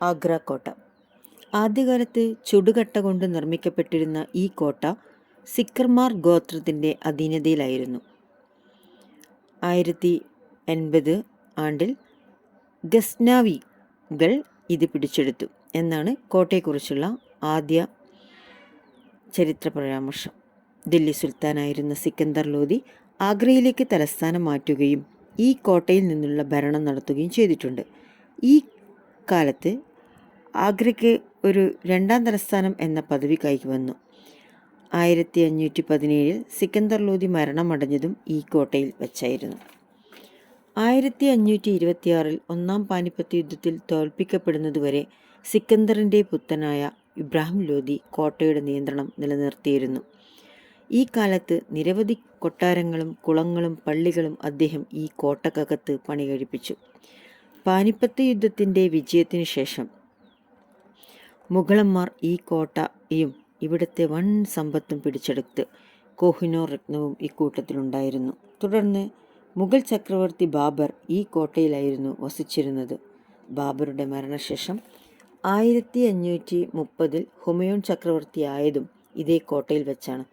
ആഗ്ര കോട്ട ആദ്യകാലത്ത് ചുടുകട്ട കൊണ്ട് നിർമ്മിക്കപ്പെട്ടിരുന്ന ഈ കോട്ട സിക്കർമാർ ഗോത്രത്തിന്റെ അധീനതയിലായിരുന്നു. ആയിരത്തി എൺപത് ആണ്ടിൽ ഗസ്നാവികൾ ഇത് പിടിച്ചെടുത്തു എന്നാണ് കോട്ടയെക്കുറിച്ചുള്ള ആദ്യ ചരിത്ര പരാമർശം. ദില്ലി സുൽത്താനായിരുന്ന സിക്കന്ദർ ലോധി ആഗ്രയിലേക്ക് തലസ്ഥാനം മാറ്റുകയും ഈ കോട്ടയിൽ നിന്നുള്ള ഭരണം നടത്തുകയും ചെയ്തിട്ടുണ്ട്. ഈ കാലത്ത് ആഗ്രയ്ക്ക് ഒരു രണ്ടാം തലസ്ഥാനം എന്ന പദവി കൈവന്നു ആയിരത്തി അഞ്ഞൂറ്റി പതിനേഴിൽ സിക്കന്ദർ ലോധി മരണമടഞ്ഞതും ഈ കോട്ടയിൽ വെച്ചായിരുന്നു. ആയിരത്തി അഞ്ഞൂറ്റി ഇരുപത്തിയാറിൽ ഒന്നാം പാനിപ്പത്ത് യുദ്ധത്തിൽ തോൽപ്പിക്കപ്പെടുന്നതുവരെ സിക്കന്ദറിന്റെ പുത്തനായ ഇബ്രാഹിം ലോധി കോട്ടയുടെ നിയന്ത്രണം നിലനിർത്തിയിരുന്നു. ഈ കാലത്ത് നിരവധി കൊട്ടാരങ്ങളും കുളങ്ങളും പള്ളികളും അദ്ദേഹം ഈ കോട്ടക്കകത്ത് പണി കഴിപ്പിച്ചു പാനിപ്പത്ത് യുദ്ധത്തിന്റെ വിജയത്തിനു ശേഷം മുഗളന്മാർ ഈ കോട്ടയും ഇവിടുത്തെ വൻ സമ്പത്തും പിടിച്ചെടുത്ത് കോഹിനൂർ രത്നവും ഇക്കൂട്ടത്തിലുണ്ടായിരുന്നു തുടർന്ന് മുഗൾ ചക്രവർത്തി ബാബർ ഈ കോട്ടയിലായിരുന്നു വസിച്ചിരുന്നത്. ബാബറുടെ മരണശേഷം ആയിരത്തി അഞ്ഞൂറ്റി മുപ്പതിൽ ഹുമയൂൺ ചക്രവർത്തിയായതും ഇതേ കോട്ടയിൽ വെച്ചാണ്.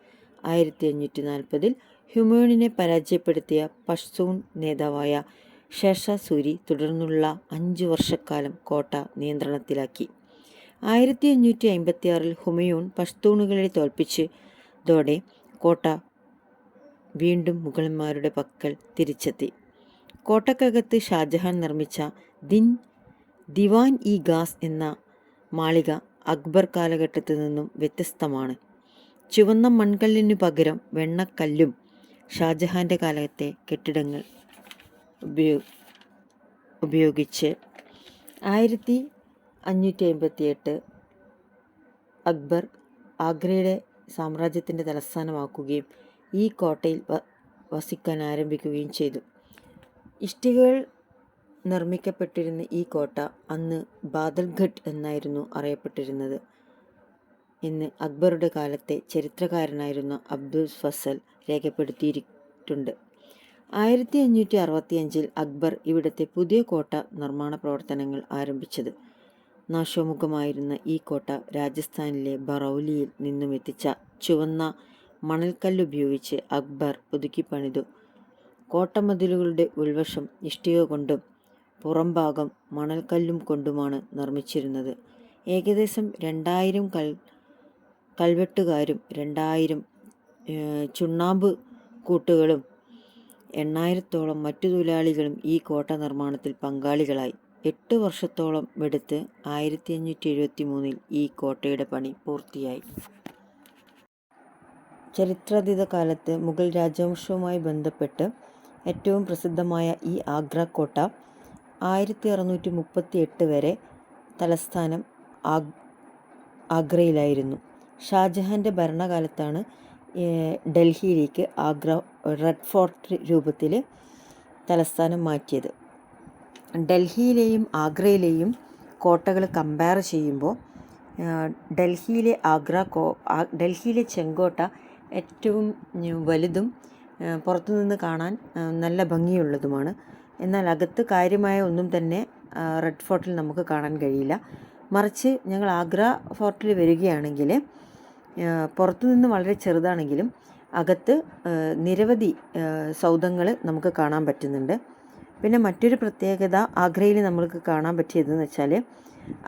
ആയിരത്തി അഞ്ഞൂറ്റി നാൽപ്പതിൽ ഹുമയൂണിനെ പരാജയപ്പെടുത്തിയ പഷ്തൂൺ നേതാവായ ഷേഷ സൂരി തുടർന്നുള്ള അഞ്ചു വർഷക്കാലം കോട്ട നിയന്ത്രണത്തിലാക്കി. ആയിരത്തി അഞ്ഞൂറ്റി അമ്പത്തി ആറിൽ ഹുമയൂൺ പഷ്തൂണുകളെ തോൽപ്പിച്ചതോടെ കോട്ട വീണ്ടും മുഗളന്മാരുടെ പക്കൽ തിരിച്ചെത്തി. കോട്ടക്കകത്ത് ഷാജഹാൻ നിർമ്മിച്ച ദിൻ ദിവാൻ ഇ ഗാസ് എന്ന മാളിക അക്ബർ കാലഘട്ടത്തിൽ നിന്നും വ്യത്യസ്തമാണ്. ചുവന്ന മൺകല്ലിനു പകരം വെണ്ണക്കല്ലും ഷാജഹാന്റെ കാലത്തെ കെട്ടിടങ്ങൾ ഉപയോ ഉപയോഗിച്ച് ആയിരത്തി അഞ്ഞൂറ്റി അമ്പത്തി എട്ട് അക്ബർ ആഗ്രയുടെ സാമ്രാജ്യത്തിന്റെ തലസ്ഥാനമാക്കുകയും ഈ കോട്ടയിൽ വസിക്കാൻ ആരംഭിക്കുകയും ചെയ്തു. ഇഷ്ടികൾ നിർമ്മിക്കപ്പെട്ടിരുന്ന ഈ കോട്ട അന്ന് ബാദൽഘട്ട് എന്നായിരുന്നു അറിയപ്പെട്ടിരുന്നത്. എന്ന് അക്ബറുടെ കാലത്തെ ചരിത്രകാരനായിരുന്ന അബ്ദുൽ ഫസൽ രേഖപ്പെടുത്തിയിട്ടുണ്ട്. ആയിരത്തി അഞ്ഞൂറ്റി അറുപത്തിയഞ്ചിൽ അക്ബർ ഇവിടുത്തെ പുതിയ കോട്ട നിർമ്മാണ പ്രവർത്തനങ്ങൾ ആരംഭിച്ചത്. നാശോമുഖമായിരുന്ന ഈ കോട്ട രാജസ്ഥാനിലെ ബറൗലിയിൽ നിന്നും എത്തിച്ച ചുവന്ന മണൽക്കല്ലുപയോഗിച്ച് അക്ബർ പുതുക്കി പണിതു. കോട്ടമതിലുകളുടെ ഉൾവശം ഇഷ്ടിക കൊണ്ടും പുറംഭാഗം മണൽക്കല്ലും കൊണ്ടുമാണ് നിർമ്മിച്ചിരുന്നത്. ഏകദേശം രണ്ടായിരം കൽ കൽവെട്ടുകാരും രണ്ടായിരം ചുണ്ണാമ്പ് കൂട്ടുകളും എണ്ണായിരത്തോളം മറ്റു തൊഴിലാളികളും ഈ കോട്ട നിർമ്മാണത്തിൽ പങ്കാളികളായി. എട്ട് വർഷത്തോളം എടുത്ത് ആയിരത്തി അഞ്ഞൂറ്റി എഴുപത്തി മൂന്നിൽ ഈ കോട്ടയുടെ പണി പൂർത്തിയായി. ചരിത്രാതീത കാലത്ത് മുഗൾ രാജവംശവുമായി ബന്ധപ്പെട്ട് ഏറ്റവും പ്രസിദ്ധമായ ഈ ആഗ്ര കോട്ട ആയിരത്തി അറുന്നൂറ്റി മുപ്പത്തി എട്ട് വരെ തലസ്ഥാനം ആഗ് ആഗ്രയിലായിരുന്നു. ഷാജഹാന്റെ ഭരണകാലത്താണ് ഡൽഹിയിലേക്ക് ആഗ്ര റെഡ് ഫോർട്ട് രൂപത്തിൽ തലസ്ഥാനം മാറ്റിയത്. ഡൽഹിയിലെയും ആഗ്രയിലെയും കോട്ടകൾ കമ്പയർ ചെയ്യുമ്പോൾ ഡൽഹിയിലെ ആഗ്ര കോ ഡൽഹിയിലെ ചെങ്കോട്ട ഏറ്റവും വലുതും പുറത്തുനിന്ന് കാണാൻ നല്ല ഭംഗിയുള്ളതുമാണ്. എന്നാൽ അകത്ത് കാര്യമായ ഒന്നും തന്നെ റെഡ് ഫോർട്ടിൽ നമുക്ക് കാണാൻ കഴിയില്ല. മറിച്ച് ഞങ്ങൾ ആഗ്ര ഫോർട്ടിൽ വരികയാണെങ്കിൽ പുറത്തുനിന്ന് വളരെ ചെറുതാണെങ്കിലും അകത്ത് നിരവധി സൗധങ്ങൾ നമുക്ക് കാണാൻ പറ്റുന്നുണ്ട്. പിന്നെ മറ്റൊരു പ്രത്യേകത ആഗ്രയിൽ നമ്മൾക്ക് കാണാൻ പറ്റിയതെന്ന് വെച്ചാൽ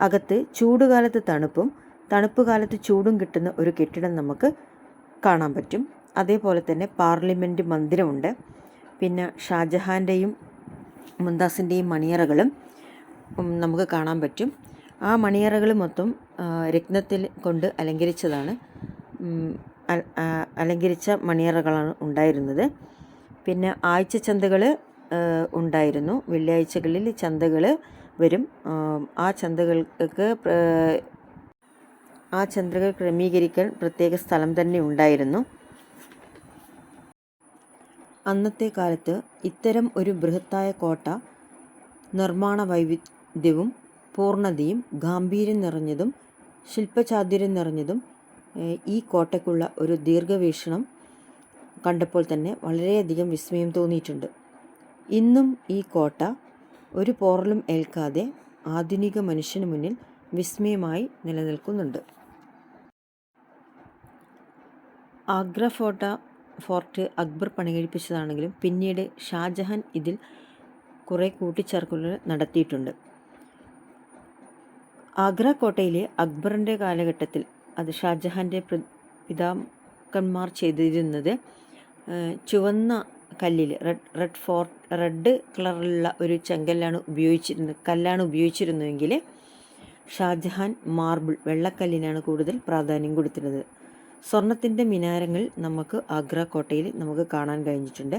അകത്ത് ചൂടുകാലത്ത് തണുപ്പും തണുപ്പ് കാലത്ത് ചൂടും കിട്ടുന്ന ഒരു കെട്ടിടം നമുക്ക് കാണാൻ പറ്റും. അതേപോലെ തന്നെ പാർലമെന്റ് മന്ദിരമുണ്ട്. പിന്നെ ഷാജഹാന്റെയും മുംതാസിന്റെയും മണിയറകളും നമുക്ക് കാണാൻ പറ്റും. ആ മണിയറകൾ മൊത്തം രത്നത്തിൽ കൊണ്ട് അലങ്കരിച്ചതാണ്. അലങ്കരിച്ച മണിയറകളാണ് ഉണ്ടായിരുന്നത്. പിന്നെ ആഴ്ച ചന്തകൾ ഉണ്ടായിരുന്നു. വെള്ളിയാഴ്ചകളിൽ ചന്തകൾ വരും. ആ ചന്തകൾക്ക് ആ ചന്തകൾ ക്രമീകരിക്കാൻ പ്രത്യേക സ്ഥലം തന്നെ ഉണ്ടായിരുന്നു. അന്നത്തെ കാലത്ത് ഇത്തരം ഒരു ബൃഹത്തായ കോട്ട നിർമ്മാണ വൈവിധ്യവും പൂർണതയും ഗാംഭീര്യം നിറഞ്ഞതും ശില്പചാതുര്യം നിറഞ്ഞതും ഈ കോട്ടയ്ക്കുള്ള ഒരു ദീർഘവീക്ഷണം കണ്ടപ്പോൾ തന്നെ വളരെയധികം വിസ്മയം തോന്നിയിട്ടുണ്ട്. ഇന്നും ഈ കോട്ട ഒരു പോറലും ഏൽക്കാതെ ആധുനിക മനുഷ്യന് മുന്നിൽ വിസ്മയമായി നിലനിൽക്കുന്നുണ്ട്. ആഗ്ര ഫോർട്ട ഫോർട്ട് അക്ബർ പണികഴിപ്പിച്ചതാണെങ്കിലും പിന്നീട് ഷാജഹാൻ ഇതിൽ കുറേ കൂട്ടിച്ചേർക്കലുകൾ നടത്തിയിട്ടുണ്ട്. ആഗ്ര കോട്ടയിലെ അക്ബറിന്റെ കാലഘട്ടത്തിൽ അത് ഷാജഹാന്റെ പിതാക്കന്മാർ ചെയ്തിരുന്നത് ചുവന്ന കല്ലിൽ റെഡ് റെഡ് ഫോർ റെഡ് കളറിലുള്ള ഒരു ചെങ്കല്ലാണ് ഉപയോഗിച്ചിരുന്നത് കല്ലാണ് ഉപയോഗിച്ചിരുന്നതെങ്കിൽ ഷാജഹാൻ മാർബിൾ വെള്ളക്കല്ലിനാണ് കൂടുതൽ പ്രാധാന്യം കൊടുത്തിരുന്നത്. സ്വർണത്തിന്റെ മിനാരങ്ങൾ നമുക്ക് ആഗ്ര കോട്ടയിൽ നമുക്ക് കാണാൻ കഴിഞ്ഞിട്ടുണ്ട്.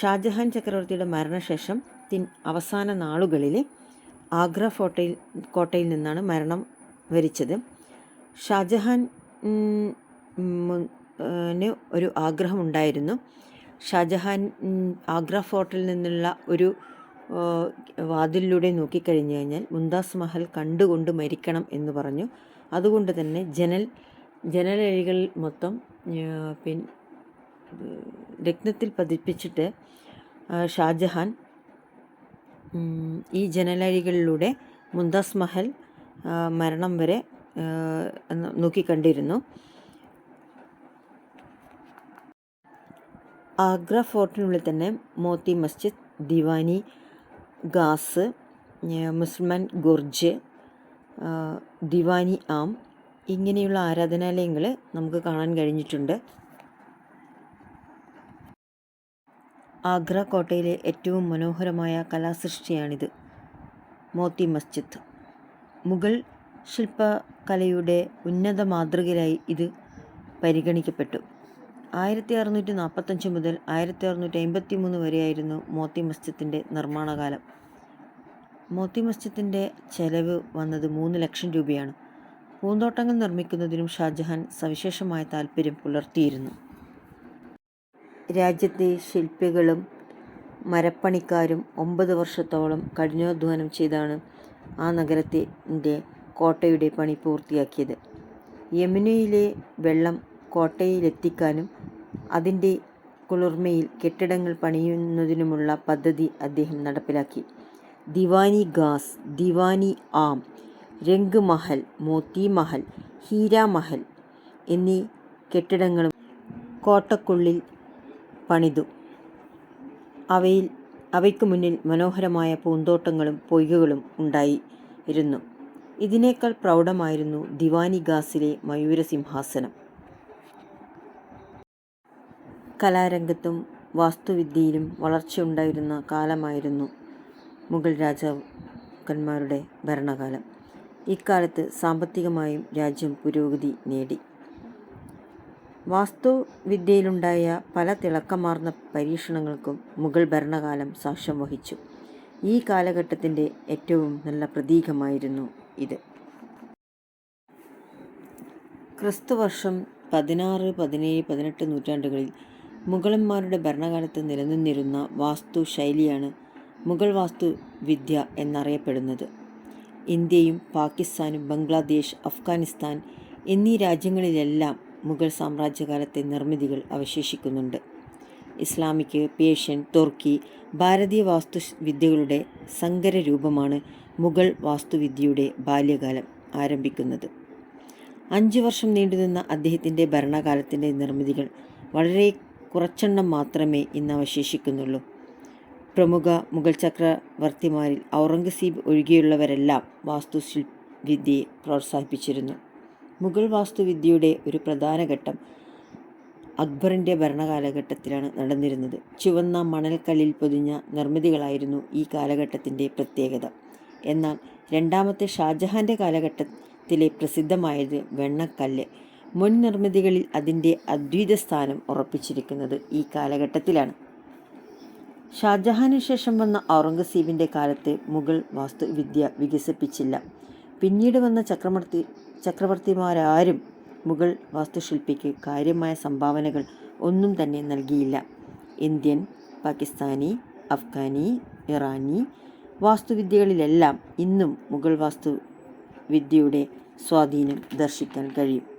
ഷാജഹാൻ ചക്രവർത്തിയുടെ മരണശേഷം തിൻ അവസാന നാളുകളിൽ ആഗ്ര ഫോട്ടയിൽ കോട്ടയിൽ നിന്നാണ് മരണം വരിച്ചത്. ഷാജഹാൻ ഒരു ആഗ്രഹമുണ്ടായിരുന്നു. ഷാജഹാൻ ആഗ്ര ഫോർട്ടിൽ നിന്നുള്ള ഒരു വാതിലിലൂടെ നോക്കിക്കഴിഞ്ഞു കഴിഞ്ഞാൽ മുന്താസ് മഹൽ കണ്ടുകൊണ്ട് മരിക്കണം എന്ന് പറഞ്ഞു. അതുകൊണ്ട് തന്നെ ജനൽ ജനലഴികൾ മൊത്തം പിൻ രത്നത്തിൽ പതിപ്പിച്ചിട്ട് ഷാജഹാൻ ഈ ജനലഴികളിലൂടെ മുന്താസ് മഹൽ മരണം വരെ നോക്കിക്കണ്ടിരുന്നു. ആഗ്ര ഫോർട്ടിനുള്ളിൽ തന്നെ മോത്തി മസ്ജിദ് ദിവാനി ഗാസ് മുസ്ലിം ഗുർജ് ദിവാനി ആം ഇങ്ങനെയുള്ള ആരാധനാലയങ്ങൾ നമുക്ക് കാണാൻ കഴിഞ്ഞിട്ടുണ്ട്. ആഗ്ര കോട്ടയിലെ ഏറ്റവും മനോഹരമായ കലാസൃഷ്ടിയാണിത് മോത്തി മസ്ജിദ്. മുഗൾ ശില്പകലയുടെ ഉന്നത മാതൃകയിലായി ഇത് പരിഗണിക്കപ്പെട്ടു. ആയിരത്തി അറുന്നൂറ്റി നാൽപ്പത്തഞ്ച് മുതൽ ആയിരത്തി അറുന്നൂറ്റി അമ്പത്തി മൂന്ന് വരെയായിരുന്നു മോത്തി മസ്ജിദിന്റെ നിർമ്മാണകാലം. മോത്തി മസ്ജിദിന്റെ ചെലവ് വന്നത് മൂന്ന് ലക്ഷം രൂപയാണ്. പൂന്തോട്ടങ്ങൾ നിർമ്മിക്കുന്നതിനും ഷാജഹാൻ സവിശേഷമായ താല്പര്യം പുലർത്തിയിരുന്നു. രാജ്യത്തെ ശില്പികളും മരപ്പണിക്കാരും ഒമ്പത് വർഷത്തോളം കഠിനാധ്വാനം ചെയ്താണ് ആ നഗരത്തിന്റെ കോട്ടയുടെ പണി പൂർത്തിയാക്കിയത്. യമുനയിലെ വെള്ളം കോട്ടയിലെത്തിക്കാനും അതിന്റെ കുളിർമയിൽ കെട്ടിടങ്ങൾ പണിയുന്നതിനുമുള്ള പദ്ധതി അദ്ദേഹം നടപ്പിലാക്കി. ദിവാനി ഗാസ് ദിവാനി ആം രംഗ് മഹൽ മോത്തി മഹൽ ഹീര മഹൽ എന്നീ കെട്ടിടങ്ങളും കോട്ടക്കുള്ളിൽ പണിതു. അവയിൽ അവയ്ക്ക് മുന്നിൽ മനോഹരമായ പൂന്തോട്ടങ്ങളും പൊയ്കകളും ഉണ്ടായിരുന്നു. ഇതിനേക്കാൾ പ്രൗഢമായിരുന്നു ദിവാനി ഗാസിലെ മയൂരസിംഹാസനം. കലാരംഗത്തും വാസ്തുവിദ്യയിലും വളർച്ചയുണ്ടായിരുന്ന കാലമായിരുന്നു മുഗൾ രാജാക്കന്മാരുടെ ഭരണകാലം. ഇക്കാലത്ത് സാമ്പത്തികമായും രാജ്യം പുരോഗതി നേടി. വാസ്തുവിദ്യയിലുണ്ടായ പല തിളക്കമാർന്ന പരീക്ഷണങ്ങൾക്കും മുഗൾ ഭരണകാലം സാക്ഷ്യം വഹിച്ചു. ഈ കാലഘട്ടത്തിന്റെ ഏറ്റവും നല്ല പ്രതീകമായിരുന്നു ഇത്. ക്രിസ്തുവർഷം പതിനാറ് പതിനേഴ് പതിനെട്ട് നൂറ്റാണ്ടുകളിൽ മുഗളന്മാരുടെ ഭരണകാലത്ത് നിലനിന്നിരുന്ന വാസ്തു ശൈലിയാണ് മുഗൾ വാസ്തു വിദ്യ എന്നറിയപ്പെടുന്നത്. ഇന്ത്യയും പാകിസ്ഥാനും ബംഗ്ലാദേശ് അഫ്ഗാനിസ്ഥാൻ എന്നീ രാജ്യങ്ങളിലെല്ലാം മുഗൾ സാമ്രാജ്യകാലത്തെ നിർമ്മിതികൾ അവശേഷിക്കുന്നുണ്ട്. ഇസ്ലാമിക് പേഷ്യൻ തുർക്കി ഭാരതീയ വാസ്തുവിദ്യകളുടെ സങ്കര രൂപമാണ് മുഗൾ വാസ്തുവിദ്യയുടെ ബാല്യകാലം ആരംഭിക്കുന്നത്. അഞ്ച് വർഷം നീണ്ടുനിന്ന അദ്ദേഹത്തിന്റെ ഭരണകാലത്തിന്റെ നിർമ്മിതികൾ വളരെ കുറച്ചെണ്ണം മാത്രമേ ഇന്ന് അവശേഷിക്കുന്നുള്ളൂ. പ്രമുഖ മുഗൾ ചക്രവർത്തിമാരിൽ ഔറംഗസീബ് ഒഴികെയുള്ളവരെല്ലാം വാസ്തുവിദ്യയെ പ്രോത്സാഹിപ്പിച്ചിരുന്നു. മുഗൾ വാസ്തുവിദ്യയുടെ ഒരു പ്രധാന ഘട്ടം അക്ബറിന്റെ ഭരണകാലഘട്ടത്തിലാണ് നടന്നിരുന്നത്. ചുവന്ന മണൽക്കല്ലിൽ പൊതിഞ്ഞ നിർമ്മിതികളായിരുന്നു ഈ കാലഘട്ടത്തിന്റെ പ്രത്യേകത. എന്നാൽ രണ്ടാമത്തെ ഷാജഹാന്റെ കാലഘട്ടത്തിലെ പ്രസിദ്ധമായത് വെണ്ണക്കല്ല്. മുൻ നിർമ്മിതികളിൽ അതിന്റെ അദ്വൈത സ്ഥാനം ഉറപ്പിച്ചിരിക്കുന്നത് ഈ കാലഘട്ടത്തിലാണ്. ഷാജഹാന് ശേഷം വന്ന ഔറംഗസീബിന്റെ കാലത്തെ മുഗൾ വാസ്തുവിദ്യ വികസിപ്പിച്ചില്ല. പിന്നീട് വന്ന ചക്രവർത്തി ചക്രവർത്തിമാരാരും മുഗൾ വാസ്തുശില്പിക്ക് കാര്യമായ സംഭാവനകൾ ഒന്നും തന്നെ നൽകിയില്ല. ഇന്ത്യൻ പാകിസ്ഥാനി അഫ്ഗാനി ഇറാനി വാസ്തുവിദ്യകളിലെല്ലാം ഇന്നും മുഗൾ വാസ്തുവിദ്യയുടെ സ്വാധീനം ദർശിക്കാൻ കഴിയും.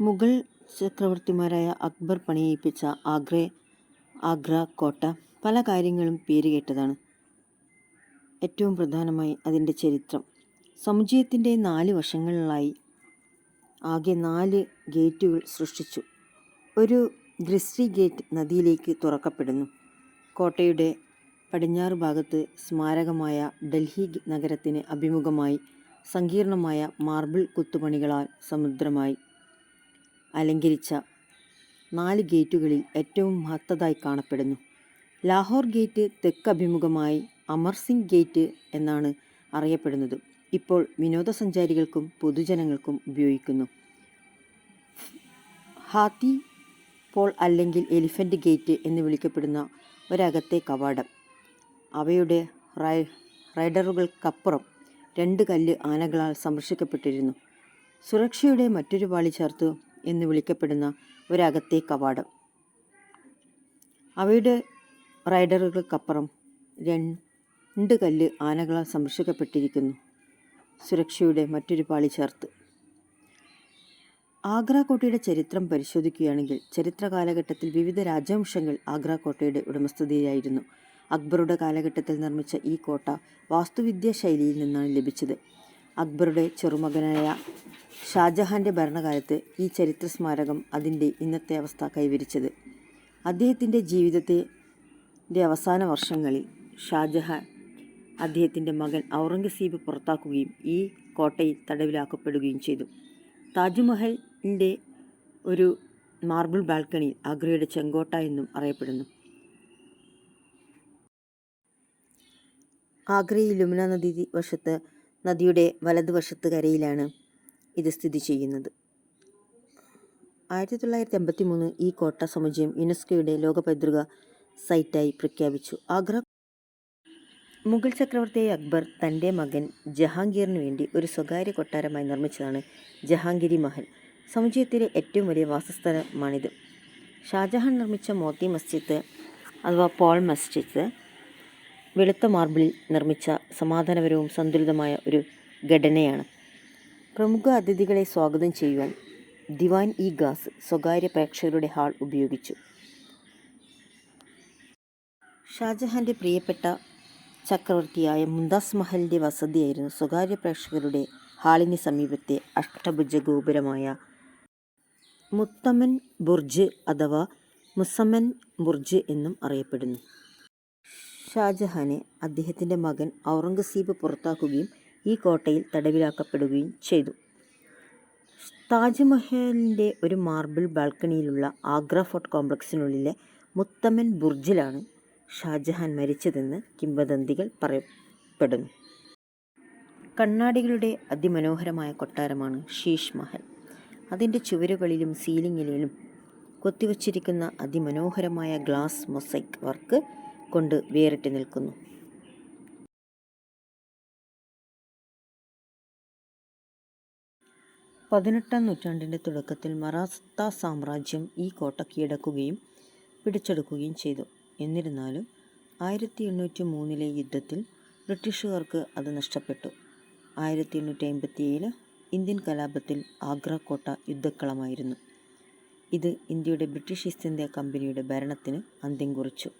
മുഗൾ ചക്രവർത്തിമാരായ അക്ബർ പണിയിപ്പിച്ച ആഗ്ര ആഗ്ര കോട്ട പല കാര്യങ്ങളും പേരുകേട്ടതാണ്. ഏറ്റവും പ്രധാനമായി അതിന്റെ ചരിത്രം. സമുച്ചയത്തിന്റെ നാല് വശങ്ങളിലായി ആകെ നാല് ഗേറ്റുകൾ സൃഷ്ടിച്ചു. ഒരു ഗ്രിസ്റ്റി ഗേറ്റ് നദിയിലേക്ക് തുറക്കപ്പെടുന്നു. കോട്ടയുടെ പടിഞ്ഞാറ് ഭാഗത്ത് സ്മാരകമായ ഡൽഹി നഗരത്തിന് അഭിമുഖമായി സങ്കീർണമായ മാർബിൾ കുത്തുപണികളാൽ സമുദ്രമായി അലങ്കരിച്ച നാല് ഗേറ്റുകളിൽ ഏറ്റവും മഹത്തതായി കാണപ്പെടുന്നു. ലാഹോർ ഗേറ്റ് തെക്ക് അഭിമുഖമായി അമർ സിംഗ് ഗേറ്റ് എന്നാണ് അറിയപ്പെടുന്നത്. ഇപ്പോൾ വിനോദസഞ്ചാരികൾക്കും പൊതുജനങ്ങൾക്കും ഉപയോഗിക്കുന്നു. ഹാത്തി പോൾ അല്ലെങ്കിൽ എലിഫന്റ് ഗേറ്റ് എന്ന് വിളിക്കപ്പെടുന്ന ഒരകത്തെ കവാടം. അവയുടെ റൈ റൈഡറുകൾക്കപ്പുറം രണ്ട് കല്ല് ആനകളാൽ സംരക്ഷിക്കപ്പെട്ടിരുന്നു. സുരക്ഷയുടെ മറ്റൊരു പാളി ചേർത്ത് എന്ന് വിളിക്കപ്പെടുന്ന ഒരകത്തെ കവാടം. അവയുടെ റൈഡറുകൾക്കപ്പുറം രണ്ട് കല്ല് ആനകളാൽ സംരക്ഷിക്കപ്പെട്ടിരിക്കുന്നു. സുരക്ഷയുടെ മറ്റൊരു പാളി ചേർത്ത്. ആഗ്ര കോട്ടയുടെ ചരിത്രം പരിശോധിക്കുകയാണെങ്കിൽ ചരിത്ര കാലഘട്ടത്തിൽ വിവിധ രാജവംശങ്ങൾ ആഗ്ര കോട്ടയുടെ ഉടമസ്ഥതയിലായിരുന്നു. അക്ബറുടെ കാലഘട്ടത്തിൽ നിർമ്മിച്ച ഈ കോട്ട വാസ്തുവിദ്യാ ശൈലിയിൽ നിന്നാണ് ലഭിച്ചത്. അക്ബറുടെ ചെറുമകനായ ഷാജഹാന്റെ ഭരണകാലത്ത് ഈ ചരിത്ര സ്മാരകം അതിന്റെ ഇന്നത്തെ അവസ്ഥ കൈവരിച്ചത്. അദ്ദേഹത്തിന്റെ ജീവിതത്തിന്റെ അവസാന വർഷങ്ങളിൽ ഷാജഹാൻ അദ്ദേഹത്തിന്റെ മകൻ ഔറംഗസീബ് പുറത്താക്കുകയും ഈ കോട്ടയിൽ തടവിലാക്കപ്പെടുകയും ചെയ്തു. താജ്മഹലിന്റെ ഒരു മാർബിൾ ബാൽക്കണി ആഗ്രയുടെ ചെങ്കോട്ട എന്നും അറിയപ്പെടുന്നു. ആഗ്രയിൽ യമുന നദി വശത്ത് നദിയുടെ വലതുവശത്ത് കരയിലാണ് ഇത് സ്ഥിതി ചെയ്യുന്നത്. ആയിരത്തി തൊള്ളായിരത്തി അമ്പത്തി മൂന്ന് ഈ കോട്ട സമുച്ചയം യുനെസ്കോയുടെ ലോക പൈതൃക സൈറ്റായി പ്രഖ്യാപിച്ചു. ആഗ്ര മുഗൾ ചക്രവർത്തിയായ അക്ബർ തന്റെ മകൻ ജഹാംഗീറിന് വേണ്ടി ഒരു സ്വകാര്യ കൊട്ടാരമായി നിർമ്മിച്ചതാണ് ജഹാംഗിരി മഹൽ. സമുച്ചയത്തിലെ ഏറ്റവും വലിയ വാസസ്ഥലമാണിത്. ഷാജഹാൻ നിർമ്മിച്ച മോത്തി മസ്ജിദ് അഥവാ പോൾ മസ്ജിദ് വെളുത്ത മാർബിളിൽ നിർമ്മിച്ച സമാധാനപരവും സന്തുലിതമായ ഒരു ഘടനയാണ്. പ്രമുഖ അതിഥികളെ സ്വാഗതം ചെയ്യുവാൻ ദിവാൻ ഇ ഗാസ് സ്വകാര്യ പ്രേക്ഷകരുടെ ഹാൾ ഉപയോഗിച്ചു. ഷാജഹാന്റെ പ്രിയപ്പെട്ട ചക്രവർത്തിയായ മുംതാസ് മഹലിന്റെ വസതിയായിരുന്നു സ്വകാര്യ പ്രേക്ഷകരുടെ ഹാളിന് സമീപത്തെ അഷ്ടഭുജ ഗോപുരമായ മുത്തമൻ ബുർജ് അഥവാ മുസമ്മൻ ബുർജ് എന്നും അറിയപ്പെടുന്നു. ഷാജഹാനെ അദ്ദേഹത്തിന്റെ മകൻ ഔറംഗസീബ് പുറത്താക്കുകയും ഈ കോട്ടയിൽ തടവിലാക്കപ്പെടുകയും ചെയ്തു. താജ്മഹലിന്റെ ഒരു മാർബിൾ ബാൽക്കണിയിലുള്ള ആഗ്ര ഫോർട്ട് കോംപ്ലക്സിനുള്ളിലെ മുത്തമൻ ബുർജിലാണ് ഷാജഹാൻ മരിച്ചതെന്ന് കിംവദന്തികൾ പറയപ്പെടുന്നു. കണ്ണാടികളുടെ അതിമനോഹരമായ കൊട്ടാരമാണ് ഷീഷ് മഹൽ. അതിന്റെ ചുവരുകളിലും സീലിങ്ങിലും കൊത്തിവച്ചിരിക്കുന്ന അതിമനോഹരമായ ഗ്ലാസ് മൊസൈക്ക് വർക്ക് കൊണ്ട് വേറിട്ട് നിൽക്കുന്നു. പതിനെട്ടാം നൂറ്റാണ്ടിന്റെ തുടക്കത്തിൽ മറാത്ത സാമ്രാജ്യം ഈ കോട്ട കീഴടക്കുകയും പിടിച്ചെടുക്കുകയും ചെയ്തു. എന്നിരുന്നാലും ആയിരത്തി എണ്ണൂറ്റി മൂന്നിലെ യുദ്ധത്തിൽ ബ്രിട്ടീഷുകാർക്ക് അത് നഷ്ടപ്പെട്ടു. ആയിരത്തി എണ്ണൂറ്റി അമ്പത്തി ഏഴിൽ ഇന്ത്യൻ കലാപത്തിൽ ആഗ്ര കോട്ട യുദ്ധക്കളമായിരുന്നു. ഇത് ഇന്ത്യയുടെ ബ്രിട്ടീഷ് ഈസ്റ്റ് ഇന്ത്യ കമ്പനിയുടെ ഭരണത്തിന് അന്ത്യം കുറിച്ചു.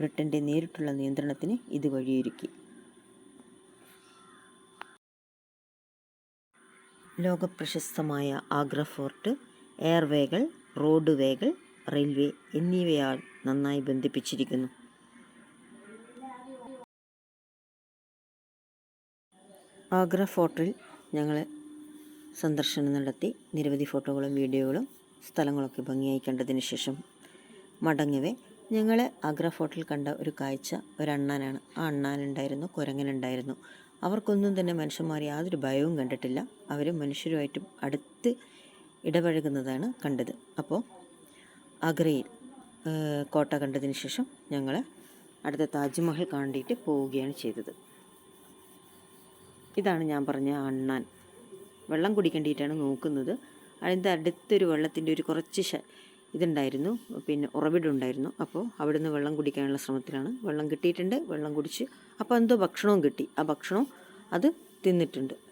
ബ്രിട്ടന്റെ നേരിട്ടുള്ള നിയന്ത്രണത്തിന് ഇത് വഴിയൊരുക്കി. ലോകപ്രശസ്തമായ ആഗ്ര ഫോർട്ട് എയർവേകൾ റോഡ് വേകൾ റെയിൽവേ എന്നിവയാൽ നന്നായി ബന്ധിപ്പിച്ചിരിക്കുന്നു. ആഗ്ര ഫോർട്ടിൽ ഞങ്ങൾ സന്ദർശനം നടത്തി. നിരവധി ഫോട്ടോകളും വീഡിയോകളും സ്ഥലങ്ങളൊക്കെ ഭംഗിയായി കണ്ടതിന് ശേഷം മടങ്ങവേ ഞങ്ങൾ ആഗ്ര ഫോർട്ടിൽ കണ്ട ഒരു കാഴ്ച. ഒരു അണ്ണാനാണ് ആ അണ്ണാനുണ്ടായിരുന്നു കുരങ്ങനുണ്ടായിരുന്നു. അവർക്കൊന്നും തന്നെ മനുഷ്യന്മാർ യാതൊരു ഭയവും കണ്ടിട്ടില്ല. അവർ മനുഷ്യരുമായിട്ടും അടുത്ത് ഇടപഴകുന്നതാണ് കണ്ടത്. അപ്പോൾ ആഗ്രയിൽ കോട്ട കണ്ടതിന് ശേഷം ഞങ്ങൾ അടുത്ത താജ്മഹൽ കണ്ടിട്ട് പോവുകയാണ് ചെയ്തത്. ഇതാണ് ഞാൻ പറഞ്ഞ അണ്ണാൻ. വെള്ളം കുടിക്കേണ്ടിയിട്ടാണ് നോക്കുന്നത്. അതിന്റെ അടുത്തൊരു വെള്ളത്തിന്റെ ഒരു കുറച്ച് ഇതുണ്ടായിരുന്നു. പിന്നെ ഉറവിടുണ്ടായിരുന്നു അപ്പോൾ അവിടുന്ന് വെള്ളം കുടിക്കാനുള്ള ശ്രമത്തിലാണ്. വെള്ളം കിട്ടിയിട്ടുണ്ട്. വെള്ളം കുടിച്ച്. അപ്പോൾ എന്തോ ഭക്ഷണവും കിട്ടി. ആ ഭക്ഷണം അത് തിന്നിട്ടുണ്ട്.